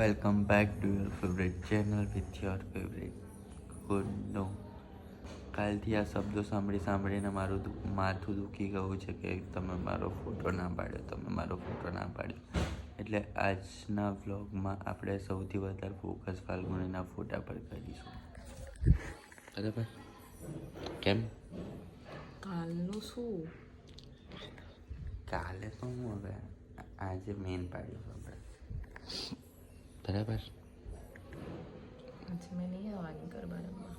Welcome back to your favourite channel with your favourite good નો કાલથી આ શબ્દો સાંભળી સાંભળીને મારું માથું દુખી ગયું છે કે તમે મારો ફોટો ના પાડ્યો તમે મારો ફોટો ના પાડ્યો. એટલે આજના વ્લોગમાં આપણે સૌથી વધારે ફોકસ ફાલ્ગુનીના ફોટા પર કરીશું. બરાબર? કેમ? કાલનું શું? કાલે તો હું હવે આજે મેન પાડ્યું આપણે. બરાબર. પછી મેં નહીં આવવાની ગરબા રમવા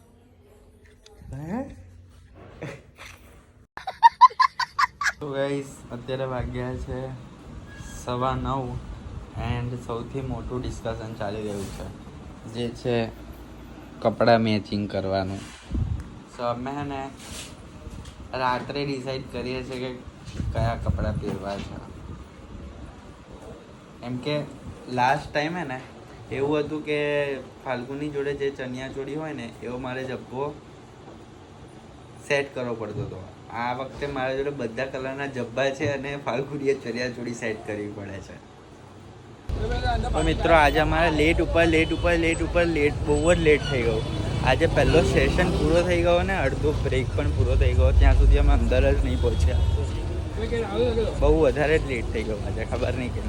તો ગાઈસ અત્યારે વાગ્યા છે સવા નવ એન્ડ સૌથી મોટું ડિસ્કશન ચાલી રહ્યું છે જે છે કપડાં મેચિંગ કરવાનું. સો અમે ને રાત્રે ડિસાઈડ કરીએ છીએ કે કયા કપડાં પહેરવા છે. એમ કે લાસ્ટ ટાઈમ હે ને, એવું હતું કે ફાલ્ગુની જોડે જે ચણિયા ચોળી હોય ને, એવો મારે જબ્બો સેટ કરવો પડતો હતો. આ વખતે મારા જોડે બધા કલરના જબ્બા છે અને ફાલ્ગુનીએ ચણિયા ચોળી સેટ કરવી પડે છે. તો મિત્રો, આજે અમારે લેટ ઉપર લેટ ઉપર લેટ ઉપર લેટ બહુ જ લેટ થઈ ગયું. આજે પહેલો સેશન પૂરો થઈ ગયો ને, અડધો બ્રેક પણ પૂરો થઈ ગયો. ત્યાં સુધી અમે અંદર જ નહીં પહોંચ્યા. બહુ વધારે જ લેટ થઈ ગયો આજે, ખબર નહીં કેમ.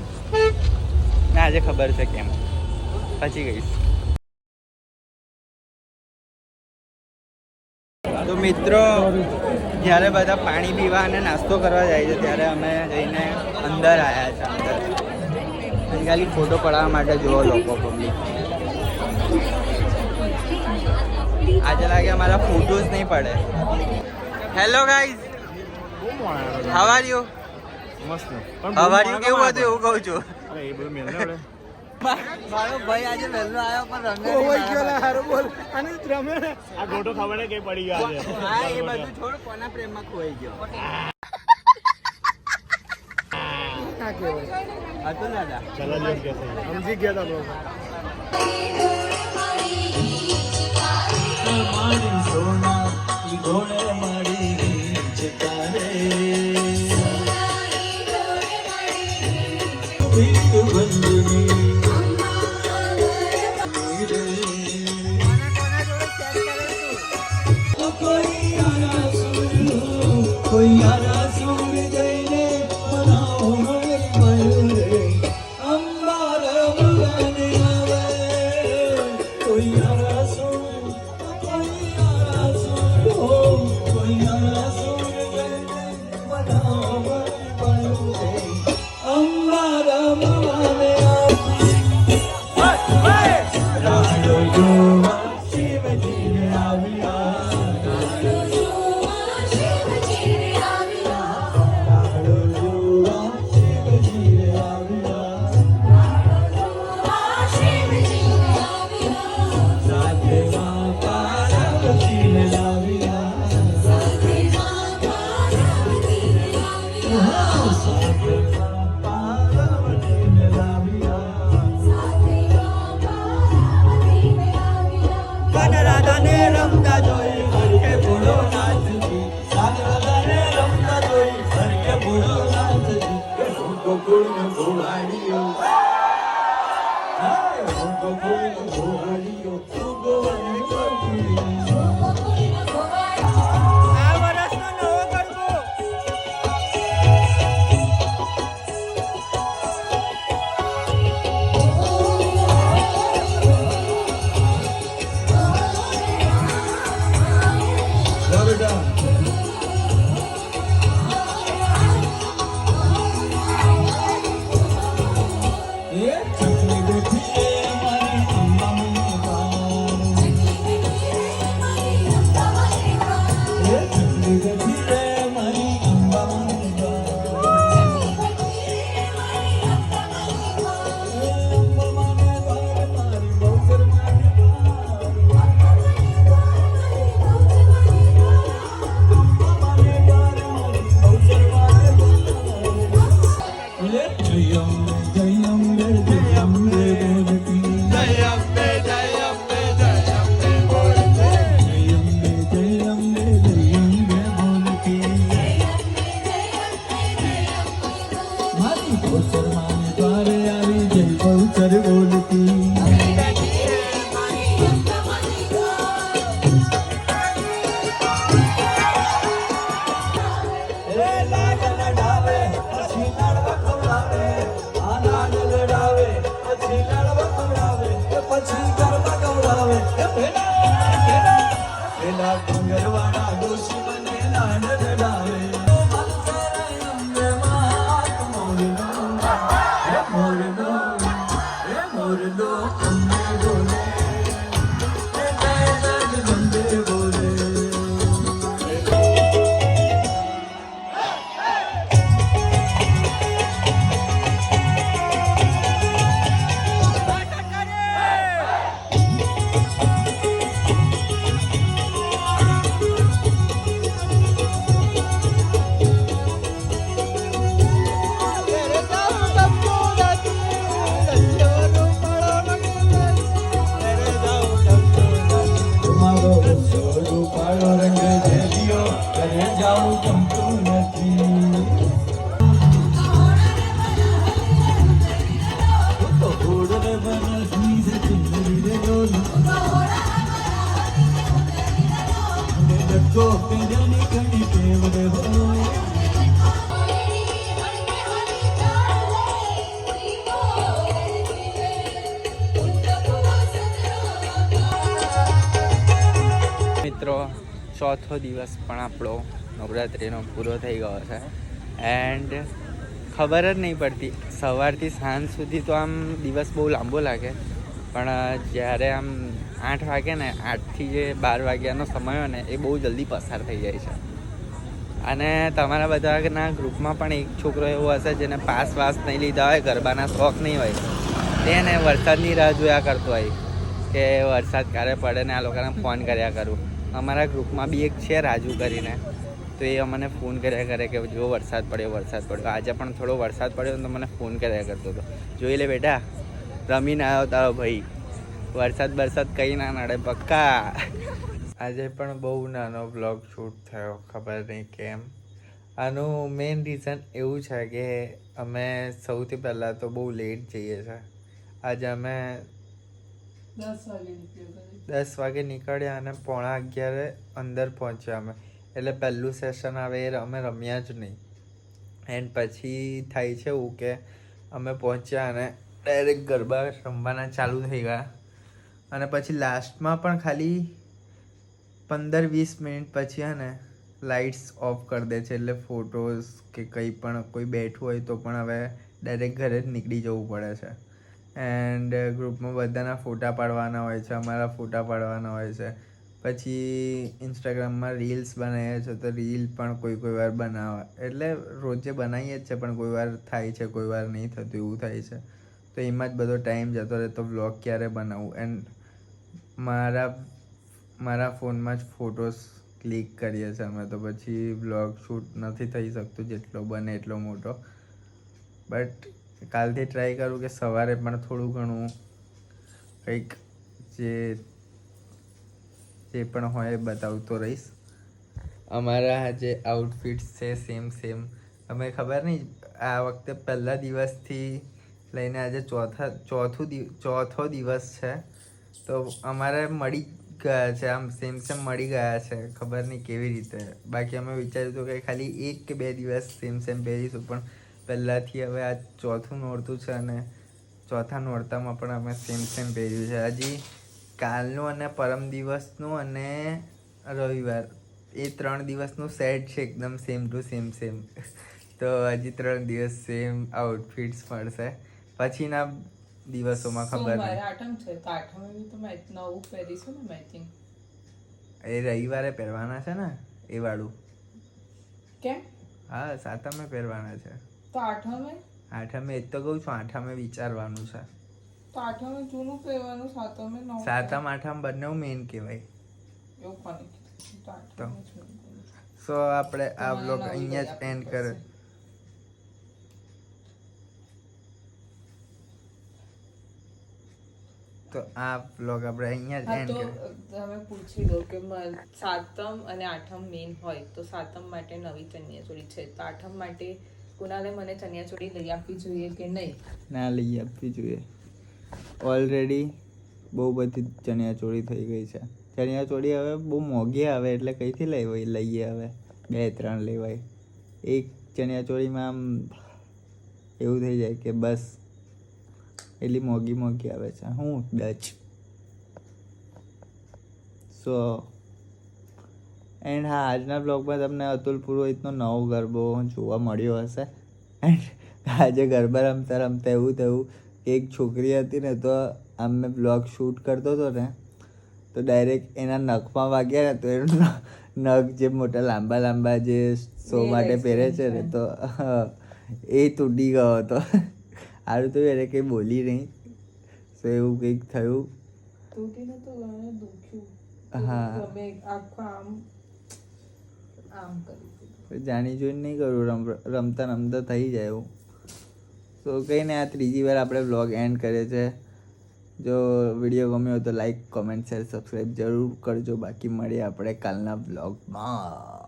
ના આજે ખબર છે કેમ. પછી ગઈશ તો મિત્રો જ્યારે બધા પાણી પીવા અને નાસ્તો કરવા જાય છે ત્યારે અમે જઈને અંદર આવ્યા છે અંદર. ખાલી ફોટો પડાવવા માટે જુઓ લોકો પબ્લિક આજે લાગે અમારા ફોટોઝ નહીં પડે. Hello guys how are you મસ્ત. હાવ યુ કેવું હતું? એવું કહું છું. અરે એ બધું મેલ ને આપણે મારો ભાઈ આજે વહેલો આવ્યો પણ રંગ આ ગોટો ખબર ને પડી ગયા હા એ બધું છોડ કોના પ્રેમમાં ખોઈ ગયો? દાદા? ચલો કે સમજી ગયા તા લોકો Yeah. डोंगरवाडा जोशी म्हणे लहान મિત્રો, ચોથો દિવસ પણ આપણો નવરાત્રિનો પૂરો થઈ ગયો છે. એન્ડ ખબર જ નહીં પડતી, સવારથી સાંજ સુધી તો આમ દિવસ બહુ લાંબો લાગે. પણ જ્યારે આમ આઠ વાગે ને આઠથી જે બાર વાગ્યાનો સમય હોય ને, એ બહુ જલ્દી પસાર થઈ જાય છે. અને તમારા બધાના ગ્રુપમાં પણ એક છોકરો એવો હશે જેને પાસ વાસ નહીં લીધા હોય, ગરબાના શોખ નહીં હોય, તેને વરસાદની રાહ જોયા કરતો હોય કે વરસાદ ક્યારે પડે ને આ લોકોને ફોન કર્યા કરું. અમારા ગ્રુપમાં બી એક છે રાજુ કરીને, તો એ અમને ફોન કર્યા કરે કે જો વરસાદ પડ્યો વરસાદ પડ્યો. આજે પણ થોડો વરસાદ પડ્યો તો મને ફોન કર્યા કરતો હતો. જોઈ લે બેટા રમીને આવ્યો તારો ભાઈ. વરસાદ બરસાદ કંઈ ના નડે પક્કા. આજે પણ બહુ નાનો બ્લોગ શૂટ થયો ખબર નહીં કેમ. આનું મેઇન રીઝન એવું છે કે અમે સૌથી પહેલાં તો બહુ લેટ જઈએ છીએ આજે અમે દસ વાગે નીકળ્યા અને પોણા અગિયારે અંદર પહોંચ્યા અમે. એટલે પહેલું સેશન આવે એ અમે રમ્યા જ નહીં. એન્ડ પછી થાય છે એવું કે અમે પહોંચ્યા અને ડાયરેક્ટ ગરબા રમવાના ચાલુ થઈ ગયા. અને પછી લાસ્ટમાં પણ ખાલી પંદર વીસ મિનિટ પછી હે ને લાઇટ્સ ઓફ કરી દે છે. એટલે ફોટોઝ કે કંઈ પણ, કોઈ બેઠું હોય તો પણ હવે ડાયરેક્ટ ઘરે જ નીકળી જવું પડે છે. એન્ડ ગ્રુપમાં બધાના ફોટા પાડવાના હોય છે, અમારા ફોટા પાડવાના હોય છે. પછી ઇન્સ્ટાગ્રામમાં રીલ્સ બનાવીએ છીએ તો રીલ પણ કોઈ કોઈ વાર બનાવવા એટલે રોજે બનાવીએ જ છે, પણ કોઈ વાર થાય છે, કોઈ વાર નહીં થતું, એવું થાય છે. તો એમાં જ બધો ટાઈમ જતો રહે તો વ્લોગ ક્યારે બનાવવું એન્ડ મારા મારા ફોનમાં જ ફોટોસ ક્લિક કરીએ છીએ અમે. તો પછી વ્લોગ શૂટ નથી થઈ શકતું, જેટલો બને એટલો મોટો. બટ કાલથી ટ્રાય કરું કે સવારે પણ થોડું ઘણું કંઈક જે જે પણ હોય એ બતાવતો રહીશ. અમારા જે આઉટફિટ્સ છે સેમ સેમ અમે ખબર નહીં, આ વખતે પહેલા દિવસથી લઈને આજે ચોથા, ચોથું દિવ ચોથો દિવસ છે. તો અમારે મળી ગયા છે, આમ સેમ સેમ મળી ગયા છે, ખબર નહીં કેવી રીતે. બાકી અમે વિચાર્યું હતું કે ખાલી એક કે બે દિવસ સેમ સેમ પહેરીશું, પણ પહેલાંથી હવે આ ચોથું નોરતું છે અને ચોથા નોરતામાં પણ અમે સેમ સેમ પહેર્યું છે. હજી કાલનું અને પરમ દિવસનું અને રવિવાર, એ ત્રણ દિવસનું સેટ છે એકદમ સેમ ટુ સેમ સેમ તો હજી ત્રણ દિવસ સેમ આઉટફિટ્સ મળશે. પછીના દિવસોમાં ખબર નહીં. આઠમ છે તો આઠમે તો મેચ નવું પહેરીશું ને મેચિંગ એ રવિવારે પહેરવાના છે ને એ વાળું. કેમ? હા સાતમે પહેરવાના છે. તો આઠમે? આઠમે એ તો કહું છું આઠમે વિચારવાનું છે. તો આઠમે જૂનું પહેરવાનું સાતમે નવું સાતમ આઠમ બંને મેઇન કહેવાય. એવું કોને તો. સો આપણે આ બ્લોગ અહીંયા જ એન્ડ કરે. તો આ બ્લોગ આપણે અહીંયા જ એન્ડ તો તમે પૂછી લો કે સાતમ અને આઠમ મેઇન હોય તો સાતમ માટે નવી ચણિયાચોળી છે. તો આઠમ માટે કુનાલે મને ચણિયાચોળી લઈ આપવી જોઈએ કે નહીં? ના લઈ આપવી જોઈએ. ઓલરેડી બહુ બધી ચણિયાચોળી થઈ ગઈ છે. ચણિયાચોળી હવે બહુ મોંઘી આવે એટલે કઈથી લેવાય લઈએ હવે. બે ત્રણ લેવાય. એક ચણિયાચોળીમાં આમ એવું થઈ જાય કે બસ એટલી મોંઘી મોંઘી આવે છે. હું ડચ સો એન્ડ હા આજના બ્લોગમાં તમને અતુલ પુરોહિતનો નવો ગરબો જોવા મળ્યો હશે. એન્ડ આજે ગરબા રમતા રમતા એવું થયું કે એક છોકરી હતી ને તો આમ મેં બ્લોગ શૂટ કરતો હતો ને તો ડાયરેક્ટ એના નખમાં વાગ્યા ને તો એનું નખ જે મોટા લાંબા લાંબા જે શો માટે પહેરે છે ને તો એ તૂટી ગયો હતો. સારું તો એને કંઈ બોલી નહીં. સો એવું કંઈક થયું. તૂટીને તો ઘણું દુખ્યું. હા. તમે આખું આમ જાણી જોઈને નહીં કરું રમ રમતા રમતા થઈ જાય એવું. તો કંઈ નહીં આ ત્રીજી વાર આપણે વ્લોગ એન્ડ કરીએ છે. જો વીડિયો ગમ્યો તો લાઈક કોમેન્ટ શેર સબસ્ક્રાઈબ જરૂર કરજો. બાકી મળીએ આપણે કાલના બ્લોગમાં